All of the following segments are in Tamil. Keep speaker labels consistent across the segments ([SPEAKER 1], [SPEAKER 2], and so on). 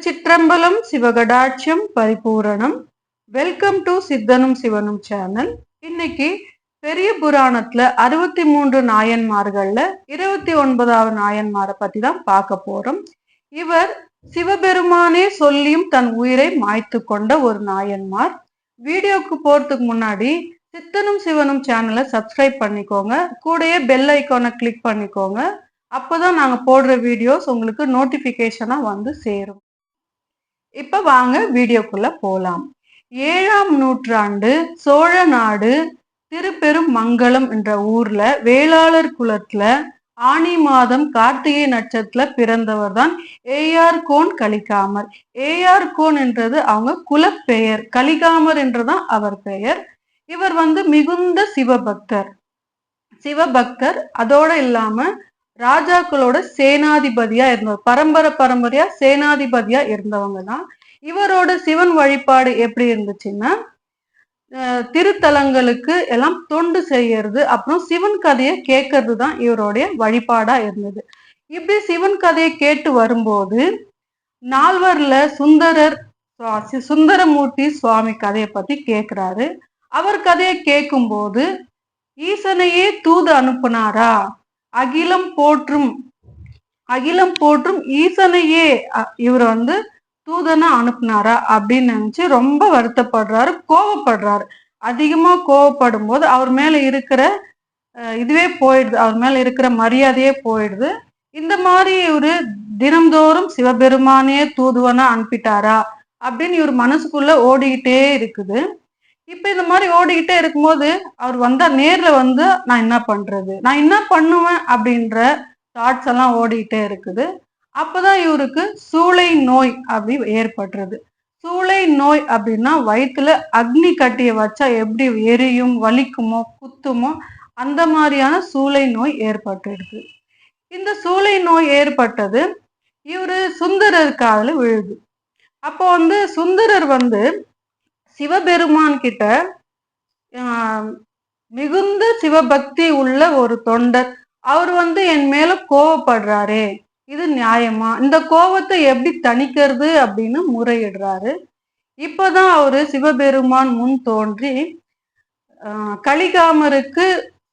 [SPEAKER 1] Thiruchitrambalam சிவகடாட்சியம் Paripooranam. வெல்கம் டு சித்தனும் சிவனும் சேனல் இன்னைக்கு பெரிய புராணத்துல அறுபத்தி மூன்று நாயன்மார்கள்ல இருபத்தி ஒன்பதாவது நாயன்மாரை பத்தி தான் பார்க்க போறோம். இவர் சிவபெருமானே சொல்லியும் தன் உயிரை மாய்த்து கொண்ட ஒரு நாயன்மார். வீடியோக்கு போறதுக்கு முன்னாடி சித்தனும் சிவனும் சேனலை சப்ஸ்கிரைப் பண்ணிக்கோங்க. கூடயே பெல் ஐக்கானை கிளிக் பண்ணிக்கோங்க. அப்போதான் நாங்கள் போடுற வீடியோஸ் உங்களுக்கு நோட்டிஃபிகேஷனாக வந்து சேரும். இப்ப வாங்க வீடியோக்குள்ள போலாம். ஏழாம் நூற்றாண்டு சோழ நாடு திருப்பெரும் மங்கலம் என்ற ஊர்ல வேளாளர் குலத்துல ஆனி மாதம் கார்த்திகை நட்சத்திர பிறந்தவர் தான் ஏஆர் கோன் கலிகாமர். ஏஆர் கோன் என்றது அவங்க குலப்பெயர் கலிகாமர் என்றுதான் அவர் பெயர். இவர் வந்து மிகுந்த சிவபக்தர். சிவபக்தர் அதோட இல்லாம ராஜாக்களோட சேனாதிபதியா இருந்தவர் பரம்பரை பரம்பரையா சேனாதிபதியா இருந்தவங்க தான் இவரோட சிவன் வழிபாடு எப்படி இருந்துச்சுன்னா திருத்தலங்களுக்கு எல்லாம் தொண்டு செய்யறது அப்புறம் சிவன் கதையை கேட்கறது தான் இவருடைய வழிபாடா இருந்தது. இப்படி சிவன் கதையை கேட்டு வரும்போது நால்வர்ல சுந்தரர் சுந்தரமூர்த்தி சுவாமி கதையை பத்தி கேட்கிறாரு அவர் கதையை கேட்கும்போது ஈசனையே தூது அனுப்புனாரா? அகிலம் போற்றும் அகிலம் போற்றும் ஈசனையே. இவர் வந்து தூதனை அனுப்புனாரா அப்படின்னு நினைச்சு ரொம்ப வருத்தப்படுறாரு கோவப்படுறாரு. அதிகமா கோவப்படும் போது அவர் மேல இருக்கிற இதுவே போயிடுது. அவர் மேல இருக்கிற மரியாதையே போயிடுது. இந்த மாதிரி இவரு தினம்தோறும் சிவபெருமானே தூதுவனா அனுப்பிட்டாரா அப்படின்னு இவர் மனசுக்குள்ள ஓடிக்கிட்டே இருக்குது. இப்ப இந்த மாதிரி ஓடிக்கிட்டே இருக்கும்போது அவர் வந்தா நேர்ல வந்து நான் என்ன பண்றது? நான் என்ன பண்ணுவேன் அப்படின்ற தாட்ஸ் எல்லாம் ஓடிக்கிட்டே இருக்குது. அப்பதான் இவருக்கு சூளை நோய் அப்படி ஏற்படுறது சூளை நோய் அப்படின்னா வயிற்றுல அக்னி கட்டியை வச்சா எப்படி எரியும் வலிக்குமோ குத்துமோ அந்த மாதிரியான சூளை நோய் ஏற்பட்டுடுது இந்த சூளை நோய் ஏற்பட்டது இவரு சுந்தரர் காதில் விழுது. அப்போ வந்து சுந்தரர் வந்து சிவபெருமான் கிட்ட மிகுந்த சிவபக்தி உள்ள ஒரு தொண்டர். அவர் வந்து என் மேல கோவப்படுறாரே. இது நியாயமா? இந்த கோவத்தை எப்படி தணிக்கிறது அப்படின்னு முறையிடுறாரு. இப்பதான் அவரு சிவபெருமான் முன் தோன்றி கலிகாமருக்கு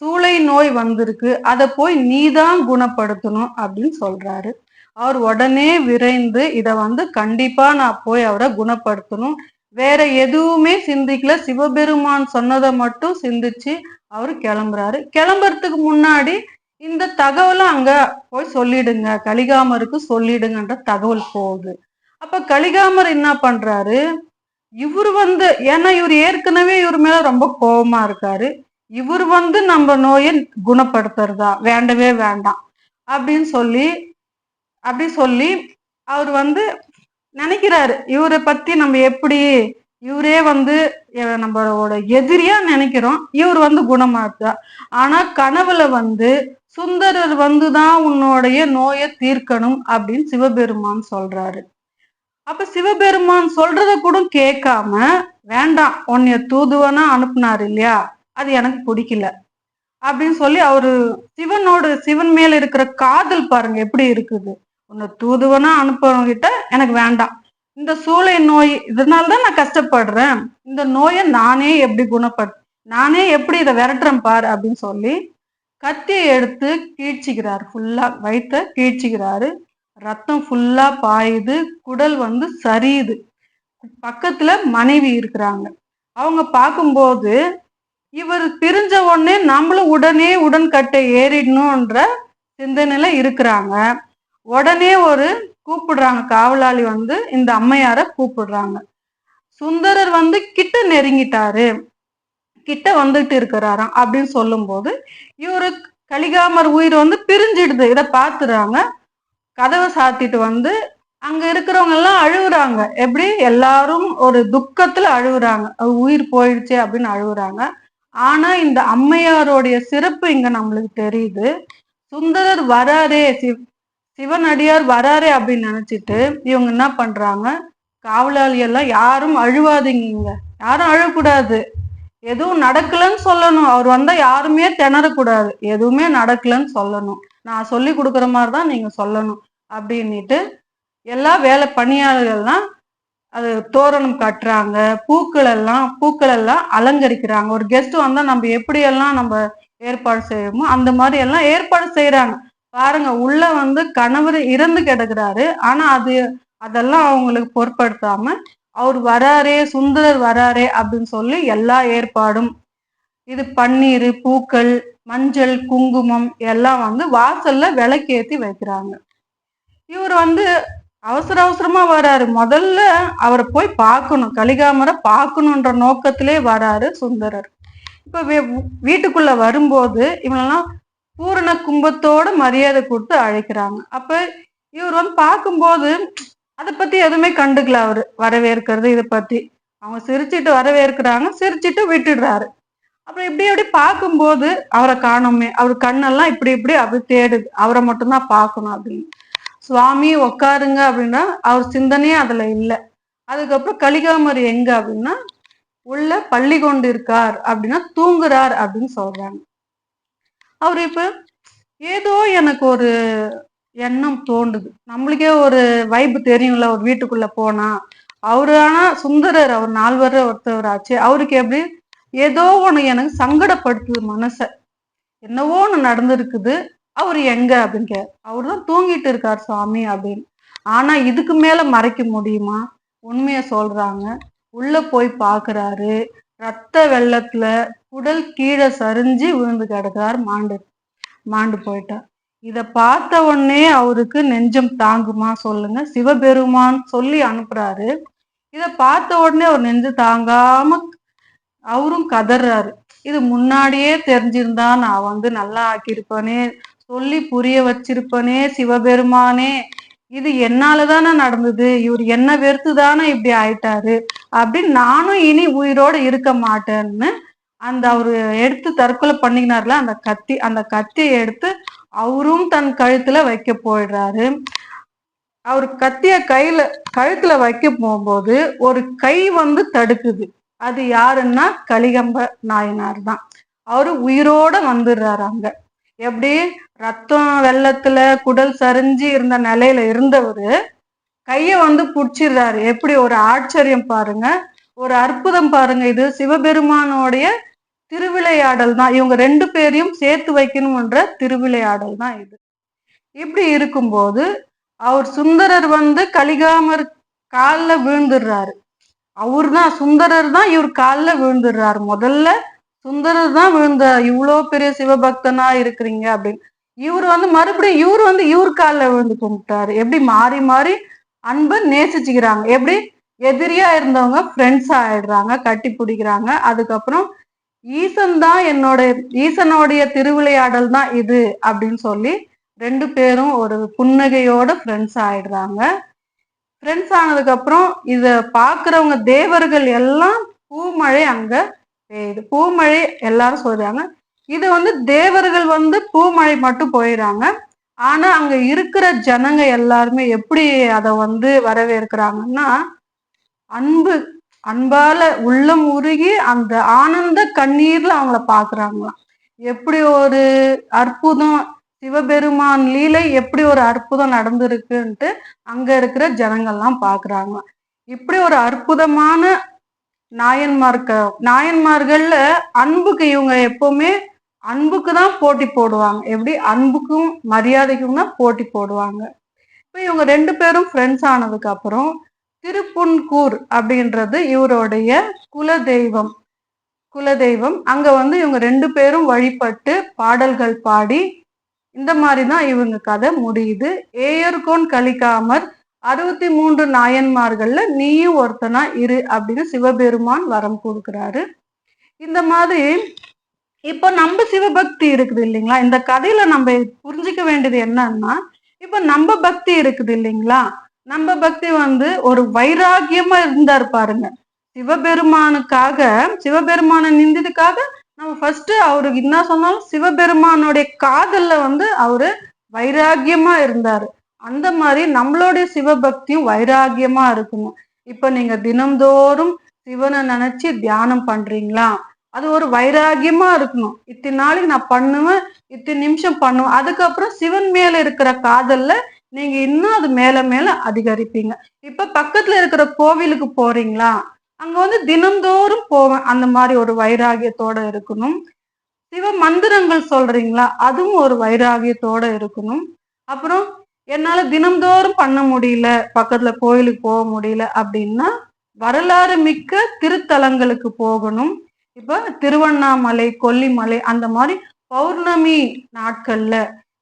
[SPEAKER 1] சூளை நோய் வந்திருக்கு. அதை போய் நீதான் குணப்படுத்தணும் அப்படின்னு சொல்றாரு. அவர் உடனே விரைந்து இதை வந்து கண்டிப்பா நான் போய் அவரை குணப்படுத்தணும். வேற எதுவுமே சிந்திக்கல. சிவபெருமான் சொன்னதை மட்டும் சிந்திச்சு அவர் கிளம்புறாரு. கிளம்புறதுக்கு முன்னாடி இந்த தகவலை அங்க போய் சொல்லிடுங்க. கலிகாமருக்கு சொல்லிடுங்கன்ற தகவல் போகுது. அப்ப கலிகாமர் என்ன பண்றாரு? இவர் வந்து ஏன்னா இவர் ஏற்கனவே இவர் மேல ரொம்ப கோபமா இருக்காரு. இவர் வந்து நம்ம நோயை குணப்படுத்துறதா? வேண்டவே வேண்டாம். அப்படின்னு சொல்லி அப்படி சொல்லி அவர் வந்து நினைக்கிறாரு. இவரை பத்தி நம்ம எப்படி இவரே வந்து நம்மளோட எதிரியா நினைக்கிறோம். இவர் வந்து குணமாத்தா ஆனா கனவுல வந்து சுந்தரர் வந்துதான் உன்னுடைய நோயை தீர்க்கணும் அப்படின்னு சிவபெருமான் சொல்றாரு. அப்ப சிவபெருமான் சொல்றத கூட கேட்காம வேண்டாம் உன்னைய தூதுவனா அனுப்புனாரு இல்லையா? அது எனக்கு பிடிக்கல. அப்படின்னு சொல்லி அவரு சிவனோட சிவன் மேல இருக்கிற காதல் பாருங்க எப்படி இருக்குது. உன்னை தூதுவனா அனுப்புறவங்கிட்ட எனக்கு வேண்டாம். இந்த சூளை நோய் இதனால தான் நான் கஷ்டப்படுறேன். இந்த நோயை நானே எப்படி குணப்படு நானே எப்படி இதை விரட்டுறேன் பாரு அப்படின்னு சொல்லி கத்தியை எடுத்து கீழ்ச்சிக்கிறார். ஃபுல்லா வயிற்ற கீழ்ச்சிக்கிறாரு. ரத்தம் ஃபுல்லா பாயுது. குடல் வந்து சரியுது. பக்கத்துல மனைவி இருக்கிறாங்க. அவங்க பார்க்கும்போது இவர் பிரிஞ்ச உடனே நம்மளும் உடனே உடன்கட்டை ஏறிடணும்ன்ற சிந்தனையில இருக்கிறாங்க. உடனே ஒரு கூப்பிடுறாங்க. காவலாளி வந்து இந்த அம்மையார கூப்பிடுறாங்க. சுந்தரர் வந்து கிட்ட நெருங்கிட்டாரு. கிட்ட வந்துட்டு இருக்கிறாராம் அப்படின்னு சொல்லும்போது இவரு கலிகாமர் உயிர் வந்து பிரிஞ்சிடுது. இதை பார்த்துறாங்க கதவை சாத்திட்டு வந்து அங்க இருக்கிறவங்க எல்லாம் அழுகுறாங்க. எப்படி? எல்லாரும் ஒரு துக்கத்துல அழுகுறாங்க. உயிர் போயிடுச்சே அப்படின்னு அழுகுறாங்க. ஆனா இந்த அம்மையாரோடைய சிறப்பு இங்க நம்மளுக்கு தெரியுது. சுந்தரர் வராரே சிவனடியார் சிவன் அடியார் அப்படின்னு நினைச்சிட்டு இவங்க என்ன பண்றாங்க? காவலாளி எல்லாம் யாரும் அழுவாதீங்க யாரும் அழக்கூடாது. எதுவும் நடக்கலன்னு சொல்லணும். அவர் வந்தா யாருமே திணறக்கூடாது. எதுவுமே நடக்கலன்னு சொல்லணும். நான் சொல்லி கொடுக்குற மாதிரி தான் நீங்க சொல்லணும் அப்படின்னுட்டு எல்லா வேலை பணியாளர்கள்லாம் அது தோரணம் கட்டுறாங்க. பூக்கள் எல்லாம் பூக்கள் எல்லாம் அலங்கரிக்கிறாங்க. ஒரு கெஸ்ட் வந்தா நம்ம எப்படியெல்லாம் நம்ம ஏற்பாடு செய்யறோமோ அந்த மாதிரி எல்லாம் ஏற்பாடு செய்யறாங்க. பாருங்க உள்ள வந்து கணவர் இறந்து கிடக்குறாரு. ஆனா அது அதெல்லாம் அவங்களுக்கு பொருட்படுத்தாம அவர் வராரே சுந்தரர் வராரே அப்படின்னு சொல்லி எல்லா ஏற்பாடும் இது பன்னீர் பூக்கள் மஞ்சள் குங்குமம் எல்லாம் வந்து வாசல்ல விளக்கேத்தி வைக்கிறாங்க. இவர் வந்து அவசர அவசரமா வராரு. முதல்ல அவரை போய் பார்க்கணும். கலிகாமரை பார்க்கணுன்ற நோக்கத்திலே வராரு சுந்தரர். இப்ப வீட்டுக்குள்ள வரும்போது இவனெல்லாம் பூரண கும்பத்தோட மரியாதை கொடுத்து அழைக்கிறாங்க. அப்ப இவர் வந்து பார்க்கும்போது அதை பத்தி எதுவுமே கண்டுக்கல அவரு. வரவேற்கிறது இதை பத்தி. அவங்க சிரிச்சிட்டு வரவேற்கிறாங்க. சிரிச்சிட்டு விட்டுடுறாரு. அப்புறம் இப்படி எப்படி பார்க்கும்போது அவரை காணுமே. அவர் கண்ணெல்லாம் இப்படி இப்படி அப்படி தேடுது. அவரை மட்டும்தான் பார்க்கணும் அப்படின்னு. சுவாமி உக்காருங்க அப்படின்னா அவர் சிந்தனையே அதுல இல்லை. அதுக்கப்புறம் கலிகாமர் எங்க அப்படின்னா உள்ள பள்ளி கொண்டு இருக்கார் அப்படின்னா தூங்குறார் அப்படின்னு சொல்றாங்க. அவர் இப்போ ஏதோ எனக்கு ஒரு எண்ணம் தோண்டுது. நம்மளுக்கே ஒரு வைப்பு தெரியும்ல ஒரு வீட்டுக்குள்ள போனா. அவரு ஆனா சுந்தரர் அவர் நால்வர் ஒருத்தவர் ஆச்சு. அவருக்கு எப்படி ஏதோ ஒன்று எனக்கு சங்கடப்படுத்துது மனசை. என்னவோ ஒன்று நடந்திருக்குது. அவர் எங்க அப்படின்னு கே அவர் தான் தூங்கிட்டு இருக்கார் சுவாமி அப்படின்னு. ஆனா இதுக்கு மேல மறைக்க முடியுமா? உண்மையை சொல்றாங்க. உள்ள போய் பாக்குறாரு. ரத்த வெள்ளத்துல குடல் கீழே சரிஞ்சு விழுந்து கிடக்கிறார் மாண்டு மாண்டு போயிட்டார் இதை பார்த்த உடனே அவருக்கு நெஞ்சம் தாங்குமா சொல்லுங்க. சிவபெருமான் சொல்லி அனுப்புறாரு. இதை பார்த்த உடனே அவர் நெஞ்சு தாங்காம அவரும் கதறாரு. இது முன்னாடியே தெரிஞ்சிருந்தா நான் வந்து நல்லா ஆக்கியிருப்பேனே சொல்லி புரிய வச்சிருப்பனே சிவபெருமானே இது என்னாலதானே நடந்தது? இவர் என்ன வெறுத்து தானே இப்படி ஆயிட்டாரு? அப்படின்னு நானும் இனி உயிரோட இருக்க மாட்டேன்னு அந்த அவரு எடுத்து தற்கொலை பண்ணினார்ல அந்த கத்தி அந்த கத்தியை எடுத்து அவரும் தன் கழுத்துல வைக்க போயிடுறாரு. அவர் கத்திய கையில கழுத்துல வைக்க போகும்போது ஒரு கை வந்து தடுக்குது. அது யாருன்னா கலிகம்ப நாயனார் தான் அவரு உயிரோட வந்துடுறாரு அங்க. எப்படி? ரத்தம் வெள்ளத்துல குடல் சரிஞ்சு இருந்த நிலையில இருந்தவர் கையை வந்து பிடிச்சிடுறாரு. எப்படி? ஒரு ஆச்சரியம் பாருங்க. ஒரு அற்புதம் பாருங்க இது. சிவபெருமானோடைய திருவிளையாடல் தான். இவங்க ரெண்டு பேரையும் சேர்த்து வைக்கணும்ன்ற திருவிளையாடல் தான் இது. இப்படி இருக்கும்போது அவர் சுந்தரர் வந்து கலிகாமர் காலில் விழுந்துடுறாரு. அவர் தான் சுந்தரர் தான் இவர் காலில் விழுந்துடுறாரு. முதல்ல சுந்தரர் தான் விழுந்த இவ்வளோ பெரிய சிவபக்தனா இருக்கிறீங்க அப்படின்னு. இவர் வந்து மறுபடியும் இவர் வந்து இவர் காலில் விழுந்து கும்பிட்டாரு. எப்படி மாறி மாறி அன்பை நேசிச்சுக்கிறாங்க. எப்படி? எதிரியா இருந்தவங்க ஃப்ரெண்ட்ஸ் ஆயிடுறாங்க கட்டி பிடிக்கிறாங்க. அதுக்கப்புறம் ஈசன் தான் என்னோட ஈசனுடைய திருவிளையாடல் தான் இது அப்படின்னு சொல்லி ரெண்டு பேரும் ஒரு புன்னகையோட ஃப்ரெண்ட்ஸ் ஆயிடுறாங்க. ஃப்ரெண்ட்ஸ் ஆனதுக்கப்புறம் இதை பார்க்குறவங்க தேவர்கள் எல்லாம் பூமழை அங்கே பெய்யுது பூமழை எல்லாரும் சொல்றாங்க. இது வந்து தேவர்கள் வந்து பூமழை மட்டும் போயிடுறாங்க ஆனா அங்க இருக்கிற ஜனங்க எல்லாருமே எப்படி அதை வந்து வரவேற்கிறாங்கன்னா அன்பு அன்பால உள்ளம் உருகி அந்த ஆனந்த கண்ணீர்ல அவங்கள பாக்குறாங்களாம். எப்படி ஒரு அற்புதம் சிவபெருமான் லீலை எப்படி ஒரு அற்புதம் நடந்திருக்குன்ட்டு அங்க இருக்கிற ஜனங்கள்லாம் பாக்குறாங்களாம். இப்படி ஒரு அற்புதமான நாயன்மார்க்க நாயன்மார்கள்ல அன்புக்கு இவங்க எப்பவுமே அன்புக்கு தான் போட்டி போடுவாங்க. எப்படி? அன்புக்கும் மரியாதைக்கும் தான் போட்டி போடுவாங்க. இப்போ இவங்க ரெண்டு பேரும் ஃப்ரெண்ட்ஸ் ஆனதுக்கு அப்புறம் திருப்புன்கூர் அப்படின்றது இவருடைய குல தெய்வம் குல தெய்வம் அங்க வந்து இவங்க ரெண்டு பேரும் வழிபட்டு பாடல்கள் பாடி இந்த மாதிரி தான் இவங்க கதை முடியுது. ஏயர்கோன் கலிக்காமர் அறுபத்தி மூன்று நாயன்மார்கள்ல நீயும் ஒருத்தனா இரு அப்படின்னு சிவபெருமான் வரம் கொடுக்குறாரு. இந்த மாதிரி இப்போ நம்ம சிவபக்தி இருக்குது இல்லைங்களா? இந்த கதையில நம்ம புரிஞ்சுக்க வேண்டியது என்னன்னா இப்ப நம்ம பக்தி இருக்குது இல்லைங்களா? நம்ம பக்தி வந்து ஒரு வைராகியமா இருந்தார் பாருங்க. சிவபெருமானுக்காக சிவபெருமான நிந்ததுக்காக நம்ம ஃபர்ஸ்ட் அவருக்கு என்ன சொன்னாலும் சிவபெருமானுடைய காதல்ல வந்து அவரு வைராகியமா இருந்தாரு. அந்த மாதிரி நம்மளுடைய சிவபக்தியும் வைராகியமா இருக்கணும் இப்ப நீங்க தினம்தோறும் சிவனை நினைச்சு தியானம் பண்றீங்களா? அது ஒரு வைராகியமா இருக்கணும். இத்தனை நாளைக்கு நான் பண்ணுவேன் இத்தனை நிமிஷம் பண்ணுவேன். அதுக்கப்புறம் சிவன் மேல இருக்கிற காதல்ல நீங்க இன்னும் அது மேல மேல அதிகரிப்பீங்க. இப்ப பக்கத்துல இருக்கிற கோவிலுக்கு போறீங்களா? அங்க வந்து தினந்தோறும் போவேன். அந்த மாதிரி ஒரு வைராகியத்தோட இருக்கணும். சிவ மந்திரங்கள் சொல்றீங்களா? அதுவும் ஒரு வைராகியத்தோட இருக்கணும். அப்புறம் என்னால தினந்தோறும் பண்ண முடியல பக்கத்துல கோயிலுக்கு போக முடியல அப்படின்னா வரலாறு மிக்க திருத்தலங்களுக்கு போகணும். இப்ப திருவண்ணாமலை கொல்லிமலை அந்த மாதிரி பௌர்ணமி நாட்கள்ல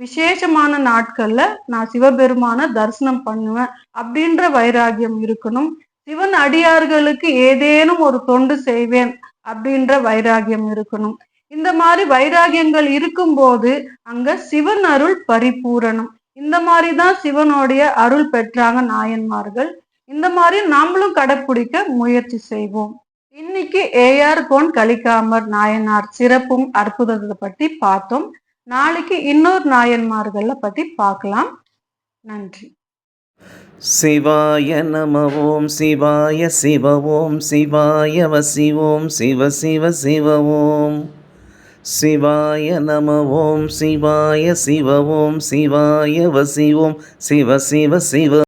[SPEAKER 1] விசேஷமான நாட்கள்ல நான் சிவபெருமான தரிசனம் பண்ணுவேன் அப்படின்ற வைராகியம் இருக்கணும். சிவன் அடியார்களுக்கு ஏதேனும் ஒரு தொண்டு செய்வேன் அப்படின்ற வைராகியம் இருக்கணும். இந்த மாதிரி வைராகியங்கள் இருக்கும்போது அங்க சிவன் அருள் பரிபூரணம். இந்த மாதிரி தான் சிவனுடைய அருள் பெற்றாங்க நாயன்மார்கள். இந்த மாதிரி நாமளும் கடைப்பிடிக்க முயற்சி செய்வோம். இன்னைக்கு ஏஆர் கோன் கலிகாமர் நாயனார் சிறப்பும் அற்புதத்தை பத்தி பார்த்தோம். நாளைக்கு இன்னொரு நாயன்மார்கள பத்தி பார்க்கலாம். நன்றி.
[SPEAKER 2] சிவாய நம ஓம் சிவாய சிவ ஓம் சிவாய வசிவோம் சிவ சிவ சிவ ஓம் சிவாய நம ஓம் சிவாய சிவ ஓம் சிவாய வசிவோம் சிவ சிவ சிவ